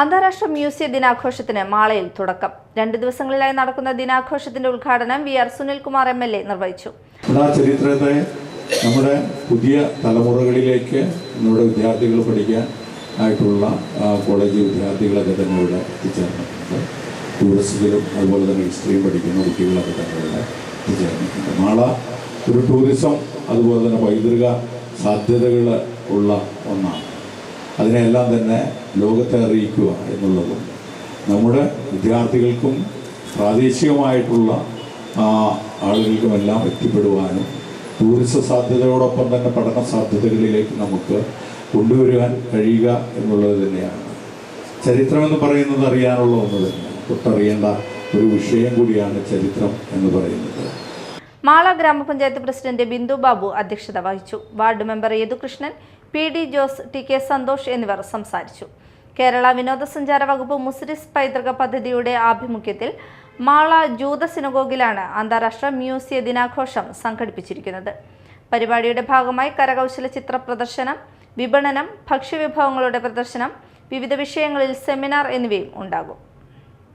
അന്താരാഷ്ട്ര മ്യൂസിയ ദിനാഘോഷത്തിന് മാളയിൽ തുടക്കം. രണ്ട് ദിവസങ്ങളിലായി നടക്കുന്ന ദിനാഘോഷത്തിന്റെ ഉദ്ഘാടനം V R Sunilkumar M L A നിർവഹിച്ചു. ആ ചരിത്രത്തെ നമ്മുടെ പുതിയ തലമുറകളിലേക്ക് നമ്മുടെ വിദ്യാർത്ഥികൾ പഠിക്കാൻ ആയിട്ടുള്ള കോളേജ് വിദ്യാർത്ഥികളൊക്കെ തന്നെ ഇവിടെ എത്തിച്ചേർന്നിട്ടുണ്ട് ടൂറിസത്തിലും അതുപോലെ തന്നെ ഹിസ്റ്ററിയും പഠിക്കുന്ന കുട്ടികളൊക്കെ തന്നെ ഇവിടെ എത്തിച്ചേർന്നിട്ടുണ്ട്. മാള ഒരു ടൂറിസം അതുപോലെ തന്നെ പൈതൃക സാധ്യതകൾ ഉള്ള ഒന്നാണ്. അതിനെല്ലാം തന്നെ ലോകത്തെ അറിയിക്കുക എന്നുള്ളതും. നമ്മുടെ വിദ്യാർത്ഥികൾക്കും പ്രാദേശികമായിട്ടുള്ള ആളുകൾക്കുമെല്ലാം എത്തിപ്പെടുവാനും ടൂറിസ സാധ്യതയോടൊപ്പം തന്നെ പഠന സാധ്യതകളിലേക്ക് നമുക്ക് കൊണ്ടുവരുവാൻ കഴിയുക എന്നുള്ളത് തന്നെയാണ്. ചരിത്രമെന്ന് പറയുന്നത് അറിയാനുള്ള ഒന്ന് തന്നെ. തൊട്ടറിയേണ്ട ഒരു വിഷയം കൂടിയാണ് ചരിത്രം എന്ന് പറയുന്നത്. മാള ഗ്രാമപഞ്ചായത്ത് പ്രസിഡന്റ് ബിന്ദു ബാബു അധ്യക്ഷത വഹിച്ചു. Ward member Yadukrishnan P D Jose T K Santhosh എന്നിവർ സംസാരിച്ചു. കേരള വിനോദസഞ്ചാര വകുപ്പ് മുസ്ലിസ് പൈതൃക പദ്ധതിയുടെ ആഭിമുഖ്യത്തിൽ മാള ജൂത സിനഗോഗിലാണ് അന്താരാഷ്ട്ര മ്യൂസിയ ദിനാഘോഷം സംഘടിപ്പിച്ചിരിക്കുന്നത്. പരിപാടിയുടെ ഭാഗമായി കരകൗശല ചിത്ര പ്രദർശനം വിപണനം ഭക്ഷ്യവിഭവങ്ങളുടെ പ്രദർശനം വിവിധ വിഷയങ്ങളിൽ സെമിനാർ എന്നിവയും ഉണ്ടാകും.